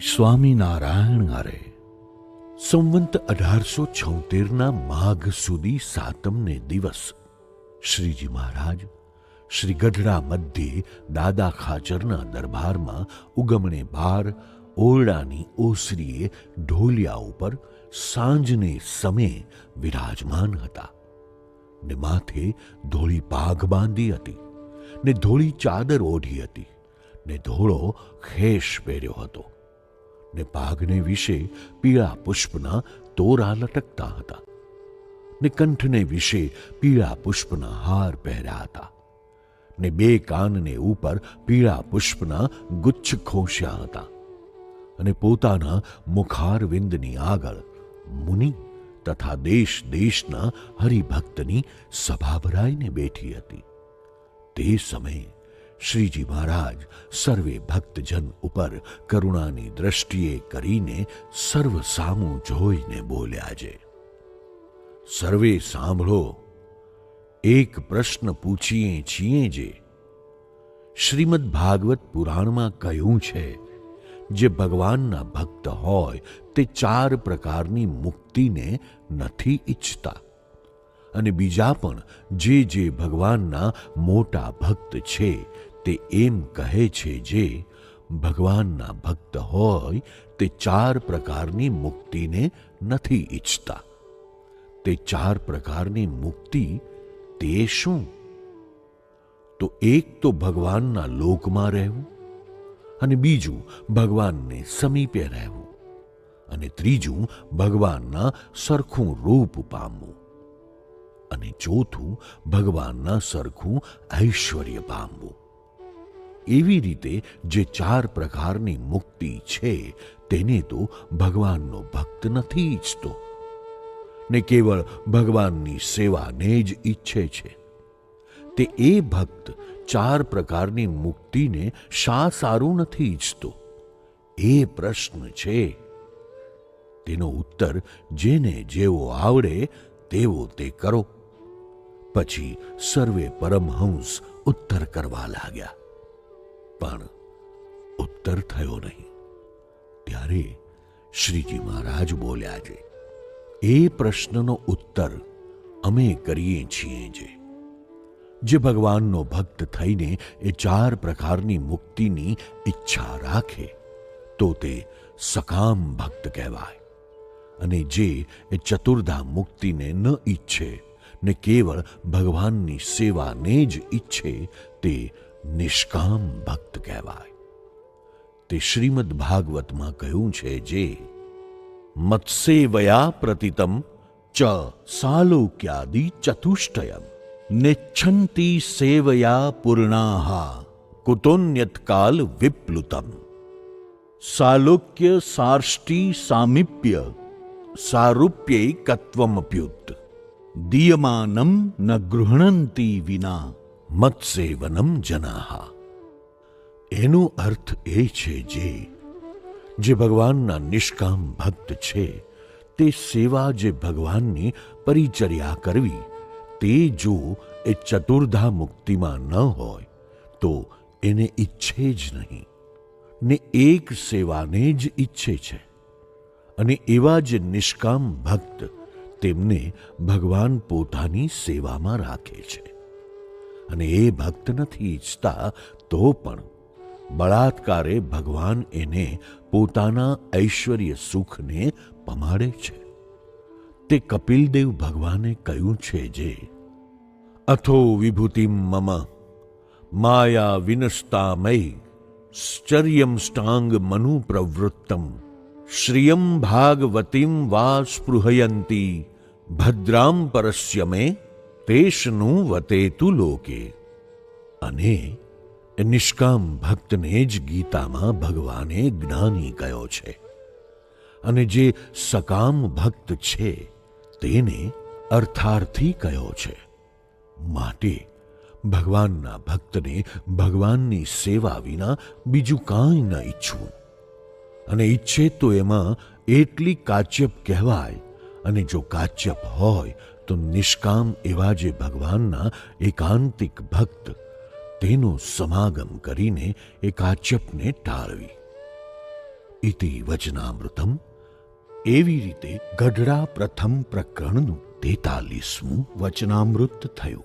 સ્વામિનારાયણ અરે, સંવંત અઢારસો છોતેરના માઘ સુધી સાતમને દિવસ શ્રીજી મહારાજ શ્રી ગઢડા મધ્યે દાદા ખાચરના દરબારમાં ઉગમણે બાર ઓરડાની ઓસરીએ ઢોલિયા ઉપર સાંજને સમયે વિરાજમાન હતા. ને માથે ધોળી પાઘ બાંધી હતી, ને ધોળી ચાદર ઓઢી હતી, ને ધોળો ખેશ પહેર્યો હતો. ને પાઘને વિશે પીળા પુષ્પના તોરા લટકતા હતા ને કંઠને વિશે પીળા પુષ્પના હાર પહેર્યા હતા ને બે કાનને ઉપર પીળા પુષ્પના ગુચ્છ ખોશ્યા હતા અને પોતાના મુખારવિંદની આગળ મુનિ તથા દેશ દેશના હરિભક્તની સભા ભરાઈને બેઠી હતી. તે સમયે શ્રીજી મહારાજ સર્વે ભક્તજન ઉપર કરુણાની દ્રષ્ટિએ કરીને સર્વ સામું જોઈને બોલ્યા છે. સર્વે સાંભળો, એક પ્રશ્ન પૂછીએ છીએ જે શ્રીમદ ભાગવત પુરાણમાં કહ્યું છે, જે ભગવાનના ભક્ત હોય તે ચાર પ્રકારની મુક્તિને નથી ઈચ્છતા. અને બીજા પણ જે જે ભગવાનના મોટા ભક્ત છે તે એમ કહે છે જે ભગવાનના ભક્ત હોય તે ચાર પ્રકારની મુક્તિને નથી ઈચ્છતા. તે ચાર પ્રકારની મુક્તિ તે શું? તો એક તો ભગવાનના લોકમાં રહેવું અને બીજું ભગવાનને સમીપે રહેવું અને ત્રીજું ભગવાનના સરખું રૂપ પામવું અને ચોથું ભગવાનના સરખું ઐશ્વર્ય પામવું. એવી રીતે જે ચાર પ્રકારની મુક્તિ છે, તેને તો ભગવાનનો ભક્ત નથી ઈચ્છતો ને કેવળ ભગવાનની સેવાને જ ઈચ્છે છે. તે એ ભક્ત ચાર પ્રકારની મુક્તિને શા સારું નથી ઈચ્છતો એ પ્રશ્ન છે. તેનો ઉત્તર જેને જેવો આવડે, તેવો તે કરો. પછી સર્વે પરમહંસ ઉત્તર કરવા લાગ્યા. પણ ઉત્તર થયો નહીં. ત્યારે શ્રીજી મહારાજ બોલ્યા છે, એ પ્રશ્નનો ઉત્તર અમે કરીએ છીએ જે. જે ભગવાનનો ભક્ત થઈને એ ચાર પ્રકારની મુક્તિની ઈચ્છા રાખે, તો તે સકામ ભક્ત કહેવાય. અને જે એ ચતુર્ધા મુક્તિને ન ઈચ્છે, ને કેવળ ભગવાનની સેવાને જ ઈચ્છે, તે નિષ્કામ ભક્ત કહેવાય. તે શ્રીમદ ભાગવતમાં કહ્યું છે જે, મત્સેવયા પ્રતિતમ ચ સાલોક્યાદિ ચતુષ્ટયમ, નેચ્છંતી સેવયા પૂર્ણાહા કુતોન્યતકાલ વિપ્લુતમ, સાલોક્ય સાર્ષ્ટી સામીપ્ય સારૂપ્યૈકત્વમપ્યુત દીયમાનમ ન ગૃહણંતી વિના મત્સેવનમ જનાહા. એનો અર્થ એ છે જે જે ભગવાનના નિષ્કામ ભક્ત છે, તે સેવા જે ભગવાનની પરિચર્યા કરવી, તે જો એ ચતુર્ધા મુક્તિમાં ન હોય, તો એને ઈચ્છે જ નહીં. ને એક સેવાને જ ઈચ્છે છે. અને એવા જે નિષ્કામ ભક્ત તેમને ભગવાન પોતાની સેવામાં રાખે છે. અને એ ભક્ત નથી ઈચ્છતા તો પણ. બળાત્કારે ભગવાન એને પોતાના ઐશ્વર્ય સુખને પમાડે છે. તે કપિલદેવ ભગવાને કહ્યું છે જે, અથો વિભૂતિમ મમ, માયા વિનસ્તામય શ્ચર્યમ સ્ટાંગ મનુ પ્રવૃત્તમ, શ્રિયમ ભાગવતીમ વા સ્પૃહયંતી, ભદ્રામ પરસ્ય મે તેશનું વતેતું લોકે. અને નિષ્કામ ભક્તને જ ગીતામાં ભગવાને જ્ઞાની કયો છે. અને જે સકામ ભક્ત છે, તેને અર્થાર્થી કહ્યો છે. માટે ભગવાનના ભક્તને ભગવાનની સેવા વિના બીજું કાંઈ ન ઈચ્છવું અને ઈચ્છે તો એમાં એટલી કાચ્યપ કહેવાય અને જો કાચ્યપ હોય, તો નિષ્કામ એવા જે ભગવાનના એકાંતિક ભક્ત તેનો સમાગમ કરીને એ કાચ્યપને ટાળવી. ઇતિ વચનામૃતમ. એવી રીતે ગઢડા પ્રથમ પ્રકરણનું તેતાલીસમું વચનામૃત થયું.